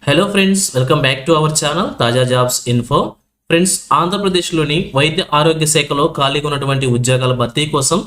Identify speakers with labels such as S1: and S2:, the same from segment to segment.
S1: Hello friends welcome back to our channel తాజా jobs info friends ఆంధ్రప్రదేశ్లోని వైద్య ఆరోగ్య శాఖలో ఖాళీగా ఉన్నటువంటి ఉద్యోగాల భర్తీ కోసం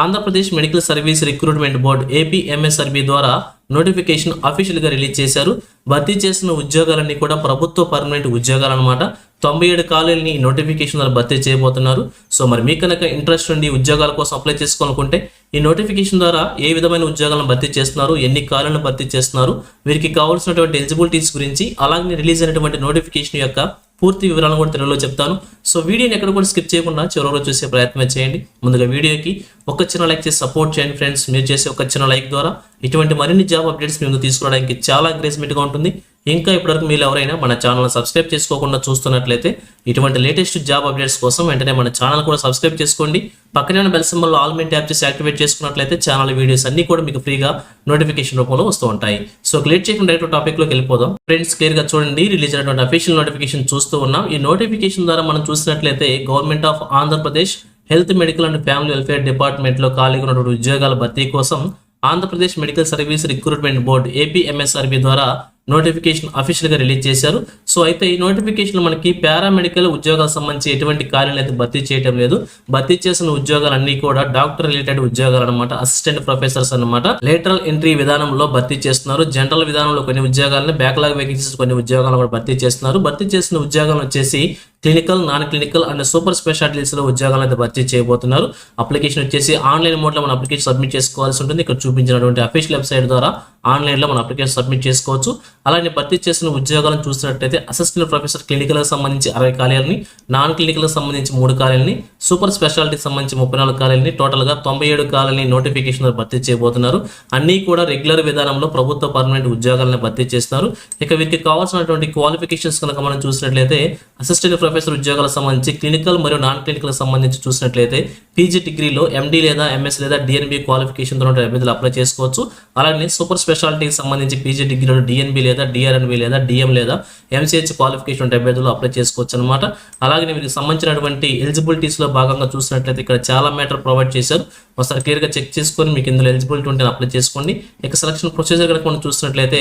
S1: Andhra Pradesh medical service recruitment board APMSRB ద్వారా నోటిఫికేషన్ అఫీషియల్గా రిలీజ్ చేశారు. భర్తీ చేసిన ఉద్యోగాలన్నీ కూడా ప్రభుత్వ పర్మనెంట్ ఉద్యోగాలు అనమాట తొంభై ఏడు ఖాళీలని నోటిఫికేషన్ ద్వారా భర్తీ చేయబోతున్నారు. సో మరి మీకు కనుక ఇంట్రెస్ట్ ఉండి ఉద్యోగాల కోసం అప్లై చేసుకోవాలనుకుంటే ఈ నోటిఫికేషన్ ద్వారా ఏ విధమైన ఉద్యోగాలను భర్తీ చేస్తున్నారు ఎన్ని ఖాళీలను భర్తీ చేస్తున్నారు వీరికి కావాల్సినటువంటి ఎలిజిబిలిటీస్ గురించి అలాగే రిలీజ్ అయినటువంటి నోటిఫికేషన్ యొక్క పూర్తి వివరాలను కూడా తెలుగులో చెప్తాను. సో వీడియోని ఎక్కడ కూడా స్కిప్ చేయకుండా చివరిలో చూసే ప్రయత్నం చేయండి. ముందుగా వీడియోకి ఒక చిన్న లైక్ చేసి సపోర్ట్ చేయండి ఫ్రెండ్స్ మీరు చేసే ఒక చిన్న లైక్ ద్వారా ఇటువంటి మరిన్ని జాబ్ అప్డేట్స్ మేము తీసుకోవడానికి చాలా ఎంకరేజ్మెంట్గా ఉంటుంది. ఇంకా ఇప్పటివరకు మీరు ఎవరైనా మన ఛానల్ సబ్స్క్రైబ్ చేసుకోకుండా చూస్తున్నట్లయితే ఇటువంటి లేటెస్ట్ జాబ్ అప్డేట్స్ కోసం వెంటనే మన ఛానల్ కూడా సబ్స్క్రైబ్ చేసుకోండి. పక్కనే ఉన్న bell symbol all main tap చేసి యాక్టివేట్ చేసుకున్నట్లయితే ఛానల్ వీడియోస్ అన్ని కూడా మీకు ఫ్రీగా నోటిఫికేషన్ రూపంలో వస్తూ ఉంటాయి. సో క్లియర్ చేయకుండా డైరెక్ట్ టాపిక్లోకి వెళ్ళిపోదాం. ఫ్రెండ్స్ క్లియర్గా చూడండి. రిలీజ్ అయినటువంటి అఫీషియల్ నోటిఫికేషన్ చూస్తూ ఉన్నాం. ఈ నోటిఫికేషన్ ద్వారా మనం చూసినట్లయితే government of Andhra Pradesh health medical and family welfare డిపార్ట్మెంట్లో ఖాళీగా ఉన్నటువంటి ఉద్యోగాల భర్తీ కోసం Andhra Pradesh medical service recruitment board APMSRB ద్వారా నోటిఫికేషన్ అఫీషియల్గా రిలీజ్ చేశారు. సో అయితే ఈ నోటిఫికేషన్ మనకి పారామెడికల్ ఉద్యోగాలకు సంబంధించి ఎటువంటి కార్యాలు అయితే భర్తీ చేయడం లేదు. భర్తీ చేసిన ఉద్యోగాలన్నీ కూడా డాక్టర్ రిలేటెడ్ ఉద్యోగాలు అనమాట అసిస్టెంట్ ప్రొఫెసర్స్ అన్నమాట. లేటరల్ ఎంట్రీ విధానంలో భర్తీ చేస్తున్నారు. జనరల్ విధానంలో కొన్ని ఉద్యోగాలను బ్యాక్లాగ్ వేకెన్సీస్ కొన్ని ఉద్యోగాలను కూడా భర్తీ చేస్తున్నారు. భర్తీ చేసిన ఉద్యోగాలు వచ్చేసి clinical non clinical and super స్పెషాలిటీస్లో ఉద్యోగాలను అయితే భర్తీ చేయబోతున్నారు. అప్లికేషన్ వచ్చేసి ఆన్లైన్ మోడ్లో మన అప్లికేషన్ సబ్మిట్ చేసుకోవాల్సి ఉంటుంది. ఇక్కడ చూపించినటువంటి అఫీషియల్ వెబ్సైట్ ద్వారా ఆన్లైన్లో మన అప్లికేషన్ సబ్మిట్ చేసుకోవచ్చు. అలానే భర్తీ చేసిన ఉద్యోగాలను చూసినట్లయితే అసిస్టెంట్ ప్రొఫెసర్ క్లినికల్కి సంబంధించి అరవై ఖాళీలని నాన్ క్లినికల్కి సంబంధించి మూడు ఖాళీలని సూపర్ స్పెషాలిటీకి సంబంధించి ముప్పై నాలుగు ఖాళీలని టోటల్గా తొంభై ఏడు ఖాళీలని నోటిఫికేషన్ భర్తీ చేయబోతున్నారు. అన్నీ కూడా రెగ్యులర్ విధానంలో ప్రభుత్వ పర్మనెంట్ ఉద్యోగాలను భర్తీ చేస్తున్నారు. ఇక వీరికి కావాల్సినటువంటి క్వాలిఫికేషన్స్ కనుక మనం చూసినట్లయితే అసిస్టెంట్ ప్రొఫెసర్ ఉద్యోగాలకు సంబంధించి క్లినికల్ మరియు నాన్ క్లినికల్ సంబంధించి చూసినట్లయితే పీజీ డిగ్రీలో ఎండి లేదా ఎంఎస్ లేదా డిఎన్బి క్వాలిఫికేషన్తో అభ్యర్థులు అప్లై చేసుకోవచ్చు. అలాగే సూపర్ స్పెషాలిటీకి సంబంధించి పీజీ డిగ్రీలో డిఎన్బి లేదా డిఆర్ఎన్బి లేదా డిఎం లేదా ఎంసీహెచ్ క్వాలిఫికేషన్ ఉంటే అభ్యర్థులు అప్లై చేసుకోవచ్చు అనమాట అలాగే వీరికి సంబంధించినటువంటి ఎలిజిబిలిటీస్లో భాగంగా చూసినట్లయితే ఇక్కడ చాలా మ్యాటర్ ప్రొవైడ్ చేశారు. ఒకసారి క్లియర్గా చెక్ చేసుకొని మీకు ఇందులో ఎలిజిబిలిటీ ఉంటే అప్లై చేసుకోండి. ఇక సెలక్షన్ ప్రొసీజర్ కనుక మనం చూసినట్లయితే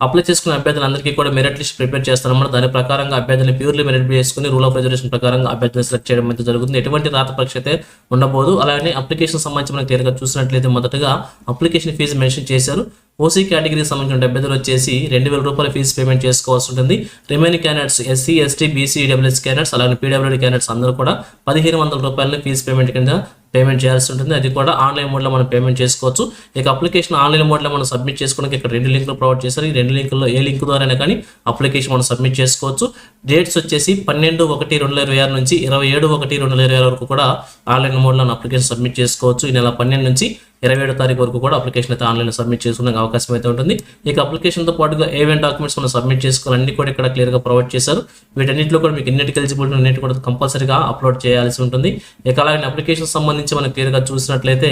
S1: అప్లై చేసుకున్న అభ్యర్థులందరికీ కూడా మెరిట్ లిస్ట్ ప్రిపేర్ చేస్తారన్నమాట దాని ప్రకారంగా అభ్యర్థులు ప్యూర్లీ మెరిట్ చేసుకుని రూల్ ఆఫ్ రిజర్వేషన్ ప్రకారంగా అభ్యర్థులను సెలెక్ట్ చేయడం అయితే జరుగుతుంది. ఎటువంటి రాత పరీక్ష అయితే ఉండబోదు. అలాగే అప్లికేషన్ సంబంధించి మనం క్లియర్గా చూసినట్లయితే మొదటగా అప్లికేషన్ ఫీజు మెన్షన్ చేశారు. ఓసీ కేటగిరీకి సంబంధించిన అభ్యర్థులు వచ్చేసి రెండు వేల రూపాయల ఫీజు పేమెంట్ చేసుకోవాల్సి ఉంటుంది. Remaining candidates SC ST BC WS candidates అలాగే పీడబ్ల్యూడీ క్యాండిడేట్స్ అందరూ కూడా పదిహేను వందల రూపాయలని ఫీజు పేమెంట్ కింద పేమెంట్ చేయాల్సి ఉంటుంది. అది కూడా ఆన్లైన్ మోడ్లో మనం పేమెంట్ చేసుకోవచ్చు. ఇక అప్లికేషన్ ఆన్లైన్ మోడ్లో మనం సబ్మిట్ చేసుకోవడానికి ఇక్కడ రెండు లింకులు ప్రొవైడ్ చేశారు. ఈ రెండు లింకుల్లో ఏ లింక్ ద్వారా కానీ అప్లికేషన్ మనం సబ్మిట్ చేసుకోవచ్చు. డేట్స్ వచ్చేసి పన్నెండు ఒకటి రెండు వేల ఇరవై ఆరు నుంచి ఇరవై ఏడు ఒకటి రెండు వేల ఇరవై ఆరు వరకు కూడా ఆన్లైన్ మోడ్లో అప్లికేషన్ సబ్మిట్ చేసుకోవచ్చు. ఈ నెల పన్నెండు నుంచి ఇరవై ఏడో తారీఖు వరకు కూడా అప్లికేషన్ అయితే ఆన్లైన్లో సబ్మిట్ చేసుకునే అవకాశం అయితే ఉంటుంది. ఇక అప్లికేషన్తో పాటుగా ఏవైనా డాక్యుమెంట్స్ మనం సబ్మిట్ చేసుకోవాలి. అన్ని కూడా ఇక్కడ క్లియర్గా ప్రొవైడ్ చేశారు. వీటన్నిటిలో కూడా మీకు ఎన్నిటికి ఎలిజిబిలిటీ అన్నిటి కూడా కంపల్సరీగా అప్లోడ్ చేయాల్సి ఉంటుంది. ఇక అలాగే అప్లికేషన్ సంబంధించి మనం క్లియర్గా చూసినట్లయితే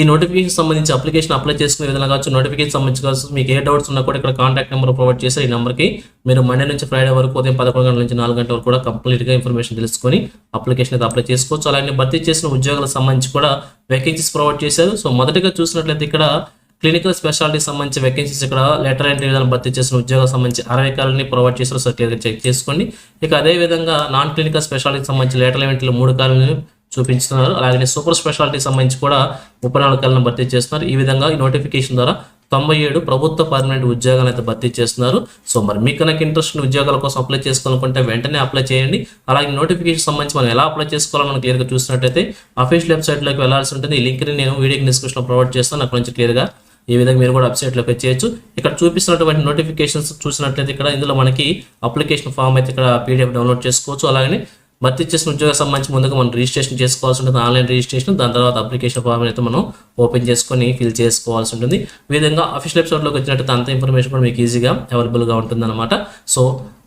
S1: ఈ నోటిఫికేషన్ సంబంధించి అప్లికేషన్ అప్లై చేసుకునే విధంగా కావచ్చు నోటిఫికేషన్ సంబంధించి కావచ్చు మీకు ఏ డౌట్స్ ఉన్నా కూడా ఇక్కడ కాంటాక్ట్ నెంబర్ ప్రొవైడ్ చేశారు ఈ నెంబర్కి మీరు మండే నుంచి ఫ్రైడే వరకు ఉదయం పదకొండు గంటల నుంచి నాలుగు గంటల వరకు కూడా కంప్లీట్గా ఇన్ఫర్మేషన్ తెలుసుకొని అప్లికేషన్ అయితే అప్లై చేసుకోవచ్చు. అలాగే భర్తీ చేసిన ఉద్యోగాలకు సంబంధించి కూడా వేకెన్సీస్ ప్రొవైడ్ చేశారు. సో మొదటిగా చూసినట్లయితే ఇక్కడ క్లినికల్ స్పెషాలిటీ సంబంధించి వేకెన్సీస్ ఇక్కడ లెటర్ ఎంట్రీ విధానం భర్తీ చేసిన ఉద్యోగాలకు సంబంధించి అరవై కాలని ప్రొవైడ్ చేశారు. సో క్లియర్గా చెక్ చేసుకోండి ఇక అదే విధంగా నాన్ క్లినికల్ స్పెషాలిటీకి సంబంధించి లెటర్ ఎంట్రీలు మూడు కాలని చూపించుతున్నారు. అలాగే సూపర్ స్పెషాలిటీకి సంబంధించి కూడా ముప్పై నాలుగు భర్తీ చేస్తున్నారు. ఈ విధంగా ఈ నోటిఫికేషన్ ద్వారా తొంభై ఏడు ప్రభుత్వ పర్మనెంట్ ఉద్యోగాలు అయితే భర్తీ చేస్తున్నారు. సో మరి మీకు కనుక ఇంట్రెస్ట్ ఉద్యోగాల కోసం అప్లై చేసుకోవాలనుకుంటే వెంటనే అప్లై చేయండి. అలాగే నోటిఫికేషన్ సంబంధించి మనం ఎలా అప్లై చేసుకోవాలో మనం క్లియర్గా చూసినట్టయితే అఫీషియల్ వెబ్సైట్లోకి వెళ్ళాల్సి ఉంటుంది. ఈ లింక్ని నేను వీడియో డిస్క్రిప్షన్లో ప్రొవైడ్ చేస్తాను. అక్కడ నుంచి క్లియర్గా ఈ విధంగా మీరు కూడా వెబ్సైట్లోకి చేయొచ్చు ఇక్కడ చూపిస్తున్నటువంటి నోటిఫికేషన్స్ చూసినట్లయితే ఇక్కడ ఇందులో మనకి అప్లికేషన్ ఫామ్ అయితే ఇక్కడ పీడిఎఫ్ డౌన్లోడ్ చేసుకోవచ్చు. అలాగే భర్తీ చేసిన ఉద్యోగం సంబంధించి ముందుగా మనం రిజిస్ట్రేషన్ చేసుకోవాల్సి ఉంటుంది. ఆన్లైన్ రిజిస్ట్రేషన్ దాని తర్వాత అప్లికేషన్ ఫామ్ అయితే మనం ఓపెన్ చేసుకొని ఫిల్ చేసుకోవాల్సి ఉంటుంది. విధంగా అఫీషియల్ వెబ్సైట్లోకి వచ్చినట్టు అంత ఇన్ఫర్మేషన్ కూడా మీకు ఈజీగా అవైలబుల్గా ఉంటుంది అనమాట సో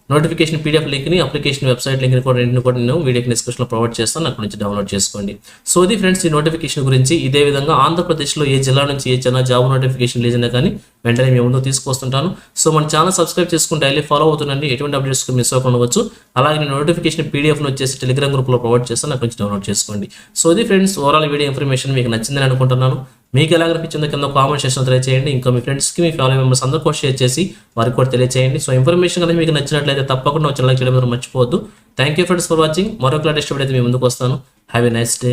S1: నోటిఫికేషన్ పీడిఎఫ్ లింక్ని అప్లికేషన్ వెబ్సైట్ లింక్ని కూడా రెండింటిని కూడా నేను వీడియోకి డిస్క్రిప్షన్లో ప్రొవైడ్ చేస్తాను. అక్కడ నుంచి డౌన్లోడ్ చేసుకోండి. సో ఇది ఫ్రెండ్స్ ఈ నోటిఫికేషన్ గురించి. ఇదే విధంగా ఆంధ్రప్రదేశ్లో ఏ జిల్లా నుంచి ఏ చిన్న జాబ్ నోటిఫికేషన్ రిలీజ్ కానీ వెంటనే మీ ముందు తీసుకొస్తుంటాను సో మన ఛానల్ సబ్స్క్రైబ్ చేసుకుని డైలీ ఫాలో అవుతుండండి. ఎటువంటి అప్డేట్స్ మిస్ అవ్వకుండా అలాగే నేను నోటిఫికేషన్ పీడిఎఫ్ను వచ్చేసి టెలిగ్రామ్ గ్రూప్లో ప్రొవైడ్ చేస్తాను. అక్కడ నుంచి డౌన్లోడ్ చేసుకోండి. సో ఇది ఫ్రెండ్స్ ఓవరాల్ వీడియో ఇన్ఫర్మేషన్ మీకు నచ్చిందని అనుకుంటున్నాను. మీకు ఎలా అనిపించిందో కింద కామెంట్ సెక్షన్ తెలియజేయండి ఇంకా మీ ఫ్రెండ్స్కి మీ ఫ్యామిలీ మెంబర్స్ అందరూ కూడా షేర్ చేసి వారికి కూడా తెలియజేయండి సో ఇన్ఫర్మేషన్ కనుక మీకు నచ్చినట్లయితే తప్పకుండా వచ్చిన లైక్ చేయడం మీరు మర్చిపోవద్దు. Thank you friends for watching మరొక లేటెస్ట్ వీడియో అయితే మీ ముందుకు వస్తాను. Have a nice day